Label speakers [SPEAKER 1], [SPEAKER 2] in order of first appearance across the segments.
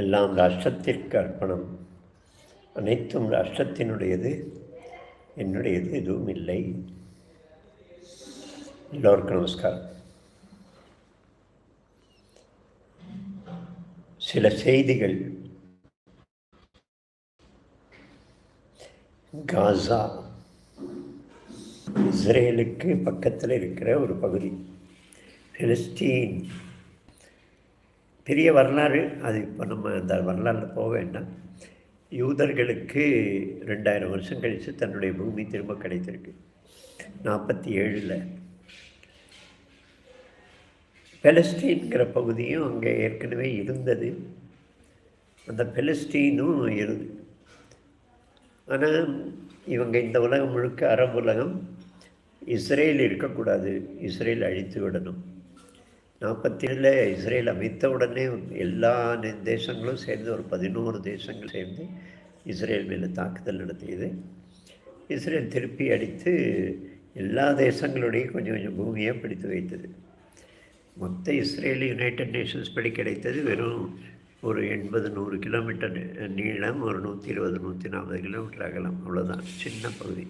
[SPEAKER 1] எல்லாம் ராஷ்டிரத்திற்கு அர்ப்பணம். அனைத்தும் ராஷ்டிரத்தினுடையது. என்னுடையது எதுவும் இல்லை. எல்லோருக்கும் நமஸ்காரம். சில செய்திகள். காசா. இஸ்ரேலுக்கு பக்கத்தில் இருக்கிற ஒரு பகுதி. பிலிஸ்தீன். பெரிய வரலாறு அது இப்போ நம்ம அந்த வரலாறில் போக வேண்டாம். யூதர்களுக்கு ரெண்டாயிரம் வருஷம் கழித்து தன்னுடைய பூமி திரும்ப கிடைத்திருக்கு. நாற்பத்தி ஏழில் பெலஸ்டீன்கிற பகுதியும் அங்கே ஏற்கனவே இருந்தது. அந்த பெலஸ்டீனும் இருந்து. ஆனால் இவங்க இந்த உலகம் முழுக்க அரபு உலகம் இஸ்ரேல் இருக்கக்கூடாது. இஸ்ரேல் அழித்து விடணும். நாற்பத்தி ஏழில் இஸ்ரேல் அமைத்த உடனே எல்லா தேசங்களும் சேர்ந்து ஒரு பதினோரு தேசங்கள் சேர்ந்து இஸ்ரேல் மேலே தாக்குதல் நடத்தியது. இஸ்ரேல் திருப்பி அடித்து எல்லா தேசங்களுடையும் கொஞ்சம் கொஞ்சம் பூமியை பிடித்து வைத்தது. மொத்த இஸ்ரேல் யுனைடெட் நேஷன்ஸ் படி கிடைத்தது வெறும் ஒரு எண்பது நூறு கிலோமீட்டர் நீளம் ஒரு நூற்றி இருபது நூற்றி நாற்பது கிலோமீட்டர் அகலம் அவ்வளோதான் சின்ன பகுதி.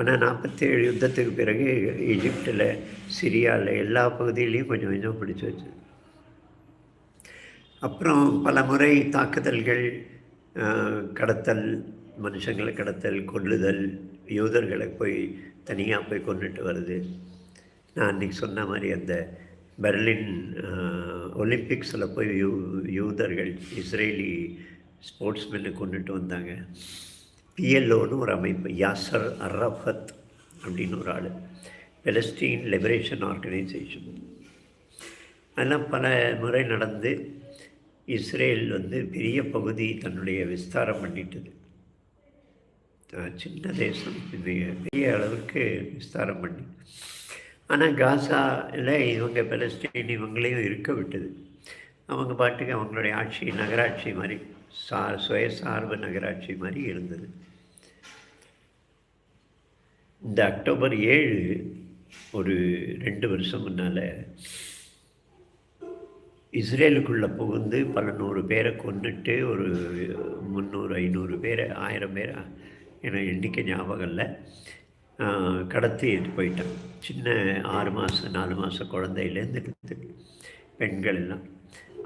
[SPEAKER 1] ஆனால் நாற்பத்தேழு யுத்தத்துக்கு பிறகு ஈஜிப்டில் சிரியாவில் எல்லா பகுதியிலையும் கொஞ்சம் கொஞ்சம் பிடிச்சி வச்சு அப்புறம் பல முறை தாக்குதல்கள் கடத்தல் மனுஷங்களை கடத்தல் கொள்ளுதல் யூதர்களை போய் தனியாக போய் கொண்டுட்டு வருது. நான் அன்றைக்கி சொன்ன மாதிரி அந்த பெர்லின் ஒலிம்பிக்ஸில் போய் யூ யூதர்கள் இஸ்ரேலி ஸ்போர்ட்ஸ்மென்னு கொண்டுட்டு வந்தாங்க. பிஎல்ஓன்னு ஒரு அமைப்பு யாசர் அரஃபத் அப்படின்னு ஒரு ஆள். பெலஸ்டீன் லிபரேஷன் ஆர்கனைசேஷன் அதெல்லாம் பல முறை நடந்து இஸ்ரேல் வந்து பெரிய பகுதி தன்னுடைய விஸ்தாரம் பண்ணிட்டது. சின்ன தேசம் பெரிய அளவுக்கு விஸ்தாரம் பண்ணி. ஆனால் காசாவில் இவங்க பெலஸ்டீன் இவங்களையும் இருக்க விட்டது. அவங்க பாட்டுக்கு அவங்களுடைய ஆட்சி நகராட்சி மாதிரி சா சுயசார்பு நகராட்சி மாதிரி இருந்தது. இந்த அக்டோபர் ஏழு ஒரு ரெண்டு வருஷம் முன்னால் இஸ்ரேலுக்குள்ளே புகுந்து பல நூறு பேரை கொண்டுட்டு ஒரு முந்நூறு ஐநூறு பேரை ஆயிரம் பேரை என எண்ணிக்கை ஞாபகம் இல்லை. கடத்தி போயிட்டான் சின்ன ஆறு மாதம் நாலு மாதம் குழந்தையிலேருந்து பெண்கள் எல்லாம்.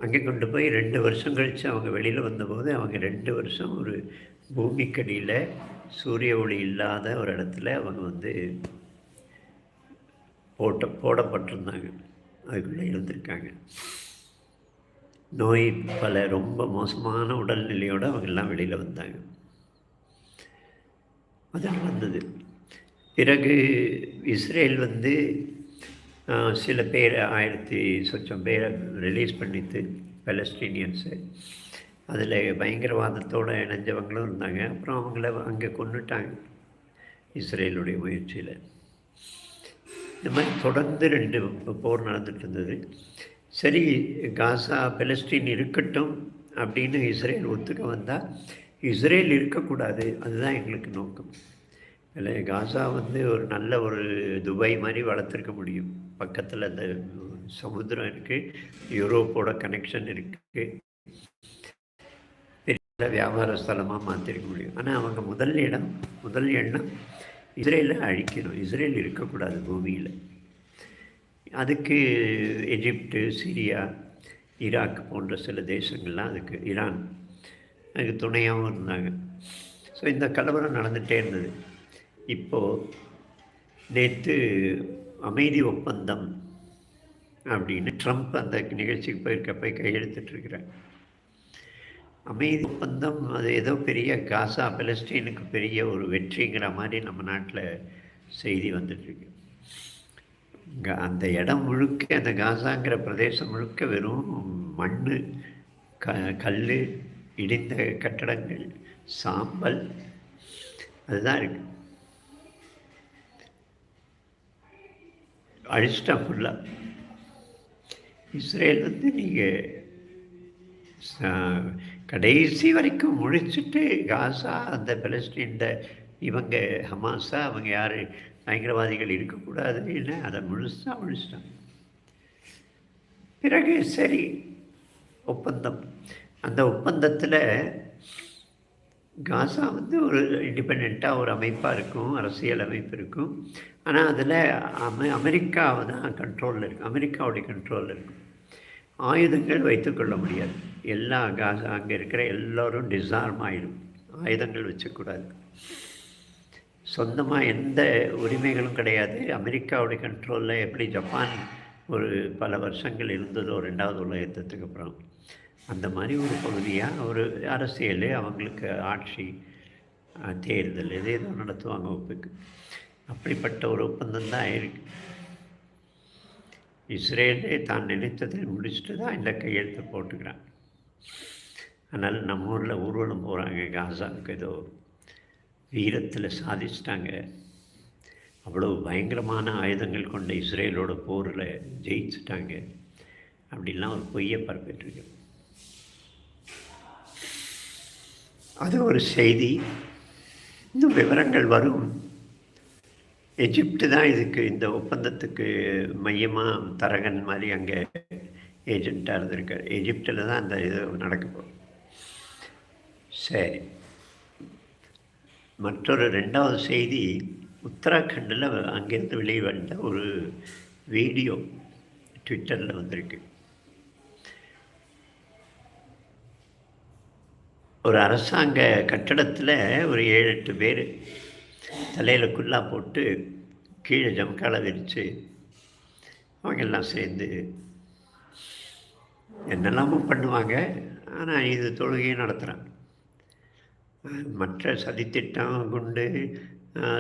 [SPEAKER 1] அங்கே கொண்டு போய் ரெண்டு வருஷம் கழித்து அவங்க வெளியில் வந்தபோது அவங்க ரெண்டு வருஷம் ஒரு பூமிக்கடியில் சூரிய ஒளி இல்லாத ஒரு இடத்துல அவங்க வந்து போட்ட போடப்பட்டிருந்தாங்க. அதுக்குள்ளே இருந்திருக்காங்க நோய் பல ரொம்ப மோசமான உடல்நிலையோடு அவங்கெல்லாம் வெளியில் வந்தாங்க. அதில் வந்தது. பிறகு இஸ்ரேல் வந்து சில பேர் ஆயிரத்தி சொச்சம் பேரை ரிலீஸ் பண்ணித்து பெலஸ்டீனியன்ஸு அதில் பயங்கரவாதத்தோடு இணைஞ்சவங்களும் இருந்தாங்க. அப்புறம் அவங்கள அங்கே கொண்டுட்டாங்க இஸ்ரேலுடைய முயற்சியில். இந்த மாதிரி தொடர்ந்து ரெண்டு போர் நடந்துட்டு இருந்தது. சரி காசா பெலஸ்டீன் இருக்கட்டும் அப்படின்னு இஸ்ரேல் ஒத்துக்க வந்தால் இஸ்ரேல் இருக்கக்கூடாது. அதுதான் எங்களுக்கு நோக்கம். இல்லை காசா வந்து ஒரு நல்ல ஒரு துபாய் மாதிரி வளர்த்துருக்க முடியும். பக்கத்தில் அந்த சமுத்திரம் இருக்குது யூரோப்போட கனெக்ஷன் இருக்குது பெரிய வியாபார ஸ்தலமாக மாற்றிருக்க முடியும். ஆனால் அவங்க முதல் இடம் முதல் எண்ணம் இஸ்ரேலை அழிக்கணும். இஸ்ரேல் இருக்கக்கூடாது பூமியில். அதுக்கு எஜிப்டு சிரியா ஈராக் போன்ற சில தேசங்கள்லாம் அதுக்கு ஈரான் அதுக்கு துணையாகவும் இருந்தாங்க. ஸோ இந்த கலவரம் நடந்துகிட்டே இருந்தது. இப்போது நேற்று அமைதி ஒப்பந்தம் அப்படின்னு ட்ரம்ப் அந்த நிகழ்ச்சிக்கு போயிருக்க போய் கையெழுத்திட்டுருக்கிறார். அமைதி ஒப்பந்தம் அது ஏதோ பெரிய காசா பெலஸ்டீனுக்கு பெரிய ஒரு வெற்றிங்கிற மாதிரி நம்ம நாட்டில் செய்தி வந்துட்டுருக்கு. அந்த இடம் முழுக்க அந்த காசாங்கிற பிரதேசம் முழுக்க வெறும் மண் க கல் இடிந்த கட்டடங்கள் சாம்பல் அதுதான் இருக்குது அழிச்சிட்டான் ஃபுல்லாக இஸ்ரேல் வந்து நீங்கள் கடைசி வரைக்கும் முழிச்சுட்டு காசா அந்த பெலஸ்டீன்ட இவங்க ஹமாஸா அவங்க யார் பயங்கரவாதிகள் இருக்கக்கூடாதுன்னு அதை முழுசாக முழிச்சிட்டாங்க. பிறகு சரி ஒப்பந்தம். அந்த ஒப்பந்தத்தில் காசா வந்து ஒரு இண்டிபெண்ட்டாக ஒரு அமைப்பாக இருக்கும் அரசியல் அமைப்பு இருக்கும். ஆனால் அதில் அமெ அமெரிக்காவை தான் கண்ட்ரோலில் இருக்கும் அமெரிக்காவுடைய கண்ட்ரோலில் இருக்கும் ஆயுதங்கள் வைத்துக்கொள்ள முடியாது. எல்லா காசா அங்கே இருக்கிற எல்லோரும் டிசார்ம் ஆகிடும் ஆயுதங்கள் வச்சக்கூடாது. சொந்தமாக எந்த உரிமைகளும் கிடையாது. அமெரிக்காவுடைய கண்ட்ரோலில் எப்படி ஜப்பான் ஒரு பல வருஷங்கள் இருந்ததோ ரெண்டாவது உலக யுத்தத்துக்கு அப்புறம். அந்த மாதிரி ஒரு பகுதியாக ஒரு அரசியல் அவங்களுக்கு ஆட்சி தேர்தல் எது ஏதோ நடத்துவாங்க ஒப்புக்கு அப்படிப்பட்ட ஒரு ஒப்பந்தம் தான் ஆயிருக்கு இஸ்ரேலே தான் நினைத்ததை முடிச்சுட்டு தான் இந்த கையெழுத்து போட்டுக்கிறான். அதனால் நம்ம ஊரில் ஊர்வலம் போகிறாங்க காசாவுக்கு ஏதோ. வீரத்தில் சாதிச்சிட்டாங்க. அவ்வளோ பயங்கரமான ஆயுதங்கள் கொண்ட இஸ்ரேலோட போரில் ஜெயிச்சிட்டாங்க. அப்படிலாம் ஒரு பொய்யை பரப்பிட்டுருக்கு அது ஒரு செய்தி. இன்னும் விவரங்கள் வரும். எஜிப்டு தான் இதுக்கு இந்த ஒப்பந்தத்துக்கு மையமாக தரகன் மாதிரி அங்கே ஏஜெண்ட்டாக இருந்திருக்கார். எஜிப்டில் தான் அந்த இது நடக்க சரி. மற்றொரு ரெண்டாவது செய்தி உத்தராகண்டில் அங்கேருந்து வெளியே வந்த ஒரு வீடியோ ட்விட்டரில் வந்திருக்கு. ஒரு அரசாங்க கட்டடத்தில் ஒரு ஏழு எட்டு பேர் தலையில் குல்லா போட்டு கீழே ஜம்கால விரித்து அவங்க எல்லாம் சேர்ந்து என்னெல்லாமோ பண்ணுவாங்க. ஆனால் இது தொழுகையும் நடத்துகிறான் மற்ற சதித்திட்டம் குண்டு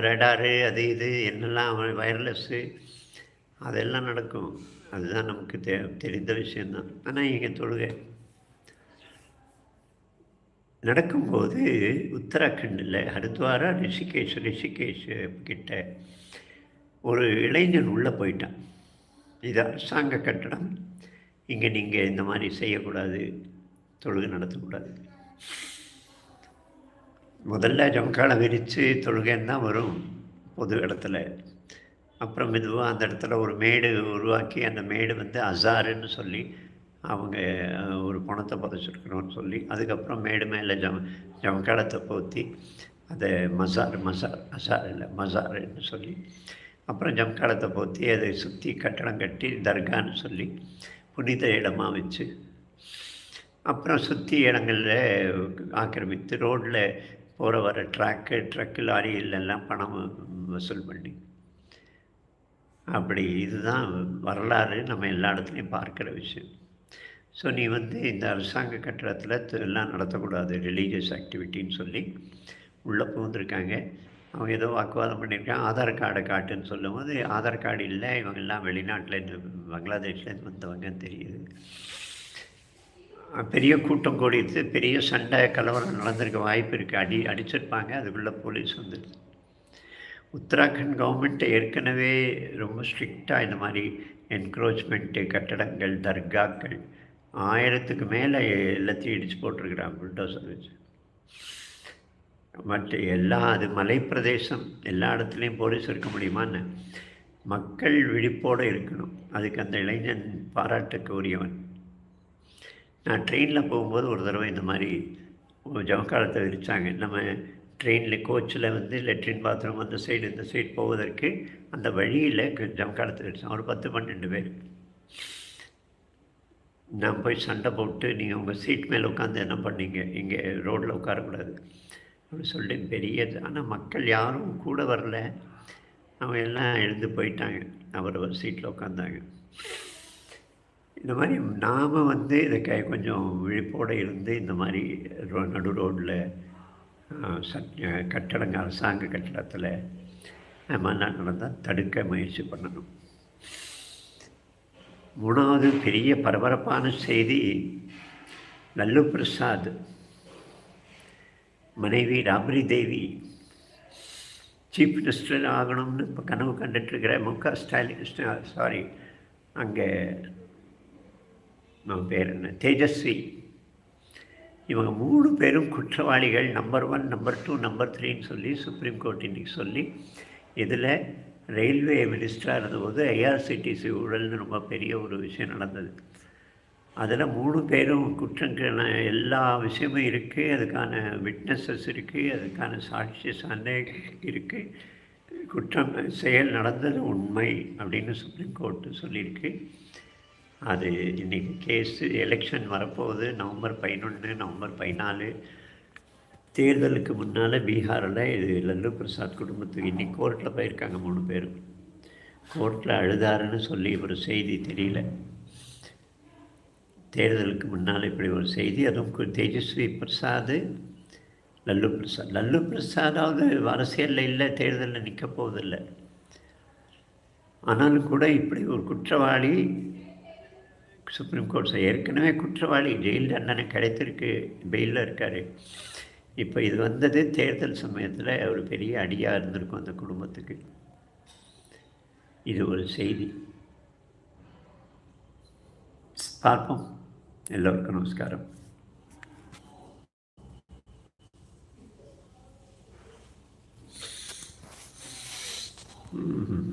[SPEAKER 1] ரெடாரு அது இது என்னெல்லாம் வயர்லெஸ்ஸு அதெல்லாம் நடக்கும். அதுதான் நமக்கு தெ தெரிந்த விஷயந்தான் ஆனால் இங்கே தொழுகை நடக்கும்போது உத்தராகண்டில் ஹரித்வாரா ரிஷிகேஷ் ரிஷிகேஷ் கிட்ட ஒரு இளைஞன் உள்ளே போயிட்டான். இது அரசாங்க கட்டடம். இங்கே நீங்கள் இந்த மாதிரி செய்யக்கூடாது தொழுகை நடத்தக்கூடாது. முதல்ல ஜம்காலை விரித்து தொழுகைன்னு தான் வரும் பொது இடத்துல. அப்புறம் மெதுவாக அந்த இடத்துல ஒரு மேடு உருவாக்கி அந்த மேடு வந்து அசாருன்னு சொல்லி அவங்க ஒரு பணத்தை புதைச்சிருக்கணும்னு சொல்லி அதுக்கப்புறம் மேடு மேலே ஜம் ஜமக்கடத்தை போற்றி அதை மசார் மசார் மசார் இல்லை மசாருன்னு சொல்லி அப்புறம் ஜம்காலத்தை போற்றி அதை சுற்றி கட்டடம் கட்டி தர்கான்னு சொல்லி புனித இடமாக வச்சு அப்புறம் சுற்றி இடங்களில் ஆக்கிரமித்து ரோட்டில் போகிற வர ட்ராக்கு ட்ரக்கு லாரியிலெல்லாம் பணம் வசூல் பண்ணி அப்படி இதுதான் வரலாறு நம்ம எல்லா இடத்துலையும் பார்க்குற விஷயம். ஸோ நீ வந்து இந்த அரசாங்க கட்டடத்தில் எல்லாம் நடத்தக்கூடாது ரிலீஜியஸ் ஆக்டிவிட்டின்னு சொல்லி உள்ளே புகுந்துருக்காங்க. அவங்க ஏதோ வாக்குவாதம் பண்ணியிருக்காங்க. ஆதார் கார்டை காட்டுன்னு சொல்லும்போது ஆதார் கார்டு இல்லை இவங்கெல்லாம் வெளிநாட்டிலேருந்து பங்களாதேஷ்லேருந்து வந்தவங்கன்னு தெரியுது. பெரிய கூட்டம் கூடிட்டு பெரிய சண்டை கலவரம் நடந்திருக்க வாய்ப்பு இருக்குது அடி அடிச்சிருப்பாங்க. அதுக்குள்ளே போலீஸ் வந்துடுது. உத்தராகண்ட் கவர்மெண்ட் ஏற்கனவே ரொம்ப ஸ்ட்ரிக்டாக இந்த மாதிரி என்க்ரோச்மெண்ட்டு கட்டடங்கள் தர்காக்கள் ஆயிரத்துக்கு மேலே எல்லாத்தையும் இடிச்சு போட்டிருக்கிறான் புல்டோசர் வச்சு. மற்ற எல்லா அது மலைப்பிரதேசம் எல்லா இடத்துலையும் போலீஸ் இருக்க முடியுமான்னு மக்கள் விழிப்போடு இருக்கணும். அதுக்கு அந்த இளைஞன் பாராட்டுக்கு உரியவன். நான் ட்ரெயினில் போகும்போது ஒரு தடவை இந்த மாதிரி ஜவக்காலத்தை விரிச்சாங்க. நம்ம ட்ரெயினில் கோச்சில் வந்து லெட்ரின் பாத்ரூம் அந்த சைடு இந்த சைடு போவதற்கு அந்த வழியில் ஜவக்காலத்தை விரிச்சாங்க. ஒரு பத்து பன்னெண்டு பேர். நான் போய் சண்டை போட்டு நீங்கள் உங்கள் சீட் மேலே உட்காந்து என்ன பண்ணீங்க? இங்கே ரோட்டில் உட்காரக்கூடாது. அப்படி சொல்லி பெரிய ஆனால் மக்கள் யாரும் கூட வரல. அவங்க எல்லாம் எழுந்து போயிட்டாங்க. அவர் ஒரு சீட்டில் உட்காந்தாங்க இந்த மாதிரி நாம் வந்து இதை க கொஞ்சம் விழிப்போடு இருந்து இந்த மாதிரி ரோ நடு ரோட்டில் சட் கட்டடங்க அரசாங்க கட்டடத்தில் மாதிரிலாம் நடந்தால் தடுக்க முயற்சி பண்ணணும். மூணாவது பெரிய பரபரப்பான செய்தி லல்லு பிரசாத் மனைவி ராபரி தேவி சீஃப் மினிஸ்டர் ஆகணும்னு இப்போ கனவு கண்டுட்டுருக்கிற மு க. ஸ்டாலின் சாரி அங்கே நம்ம பேர் என்ன? தேஜஸ்வி. இவங்க மூணு பேரும் குற்றவாளிகள் number one number two number த்ரீன்னு சொல்லி சுப்ரீம் கோர்ட் இன்னைக்கு சொல்லி இதில் ரயில்வே மினிஸ்டராக இருந்தபோது ஐஆர்சிடிசி ஊழல்னு ரொம்ப பெரிய ஒரு விஷயம் நடந்தது. அதில் மூணு பேரும் குற்றங்கள் எல்லா விஷயமும் இருக்குது அதுக்கான விட்னஸஸ் இருக்குது அதுக்கான சாட்சிய சான்றே இருக்குது குற்றம் செயல் நடந்தது உண்மை அப்படின்னு சுப்ரீம் கோர்ட்டு சொல்லியிருக்கு. அது இன்றைக்கி கேஸு எலெக்ஷன் வரப்போகுது. நவம்பர் பதினொன்று நவம்பர் பதினாலு. தேர்தலுக்கு முன்னால் பீகாரில் இது லல்லு பிரசாத் குடும்பத்துக்கு இன்றைக்கி கோர்ட்டில் போயிருக்காங்க மூணு பேரும். கோர்ட்டில் அழுதாருன்னு சொல்லி ஒரு செய்தி தெரியல. தேர்தலுக்கு முன்னால் இப்படி ஒரு செய்தி அதுவும் தேஜஸ்வி பிரசாத் லல்லு பிரசாத். லல்லு பிரசாதாவது அரசியலில் இல்லை தேர்தலில் நிற்க போவதில்லை. ஆனாலும் கூட இப்படி ஒரு குற்றவாளி சுப்ரீம் கோர்ட் ஏற்கனவே குற்றவாளி ஜெயில் தண்டனை கிடைத்திருக்கு பெயிலில் இருக்கார். இப்போ இது வந்தது தேர்தல் சமயத்தில் ஒரு பெரிய அடியாக இருந்திருக்கும் அந்த குடும்பத்துக்கு. இது ஒரு செய்தி. பார்ப்போம். எல்லோருக்கும் நமஸ்காரம்.